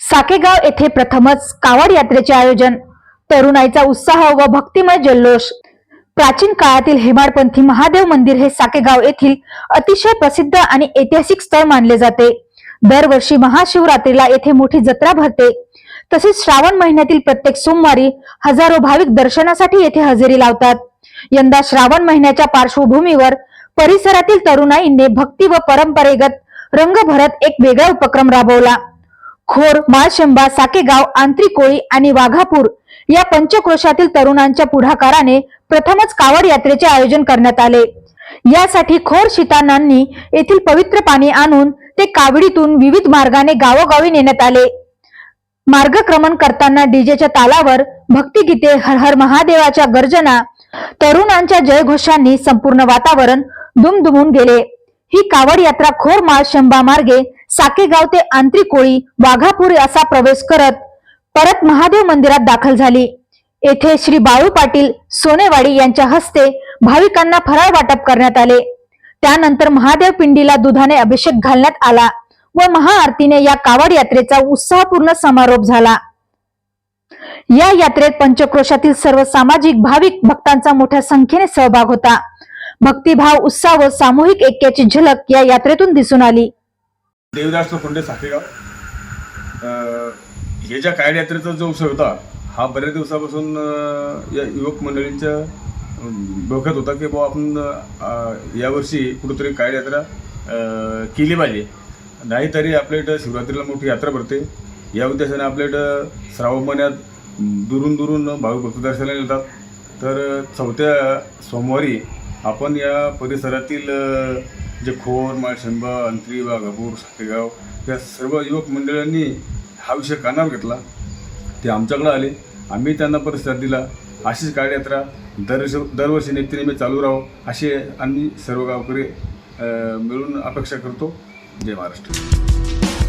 साकेगाव येथे प्रथमच कावड यात्रेचे आयोजन तरुणाईचा उत्साह व भक्तिमय जल्लोष. प्राचीन काळातील हेमाडपंथी महादेव मंदिर हे साकेगाव येथील अतिशय प्रसिद्ध आणि ऐतिहासिक स्थळ मानले जाते. दरवर्षी महाशिवरात्रीला येथे मोठी जत्रा भरते. तसेच श्रावण महिन्यातील प्रत्येक सोमवारी हजारो भाविक दर्शनासाठी येथे हजेरी लावतात. यंदा श्रावण महिन्याच्या पार्श्वभूमीवर परिसरातील तरुणाईने भक्ती व परंपरेगत रंग भरत एक वेगळा उपक्रम राबवला. खोर माळशंबा साकेगाव आंत्रिकोळी आणि वाघापूर या पंचक्रोशातील तरुणांच्या पुढाकाराने प्रथमच कावड यात्रेचे आयोजन करण्यात आले. यासाठी खोर शितानांनी येथील पवित्र पाणी आणून ते कावडीतून विविध मार्गाने गावोगावी नेण्यात आले. मार्गक्रमण करताना डीजेच्या तालावर भक्तिगीते हर हर महादेवाच्या गर्जना तरुणांच्या जयघोषांनी संपूर्ण वातावरण दुमदुमून गेले. ही कावड यात्रा खोर माळशंबा मार्गे साकेगाव ते आंत्रिकोळी वाघापुरी असा प्रवेश करत परत महादेव मंदिरात दाखल झाली. येथे श्री बाळू पाटील सोनेवाडी यांच्या हस्ते भाविकांना फराळ वाटप करण्यात आले. त्यानंतर महादेव पिंडीला दुधाने अभिषेक घालण्यात आला व महाआरतीने या कावड यात्रेचा उत्साहपूर्ण समारोप झाला. या यात्रेत पंचक्रोशातील सर्व सामाजिक भाविक भक्तांचा मोठ्या संख्येने सहभाग होता. भक्तिभाव उत्साह व सामूहिक ऐक्याची झलक या यात्रेतून दिसून आली. देवदास लोखंडे साखेगाव. हे ज्या कायड यात्रेचा जो उत्सव होता हा बऱ्याच दिवसापासून या युवक मंडळींच्या डोक्यात होता की बाबा आपण यावर्षी कुठेतरी कायड यात्रा केली पाहिजे. नाहीतरी आपल्या इथं शिवरात्रीला मोठी यात्रा भरते. या उद्देशाने आपल्या इथं श्रावण महिन्यात दुरून दुरून भाविक भक्त दर्शनाला येतात. तर चौथ्या सोमवारी आपण या परिसरातील जे खोर माळशंबा अंत्री वाघापूर सातेगाव या सर्व युवक मंडळांनी हा विषय कानावर घेतला. ते आमच्याकडे आले. आम्ही त्यांना प्रतिसाद दिला. अशीच काळ दरवर्षी दरवर्षी नित्यनेमी चालू राहो असे आम्ही सर्व गावकरी मिळून अपेक्षा करतो. जय महाराष्ट्र.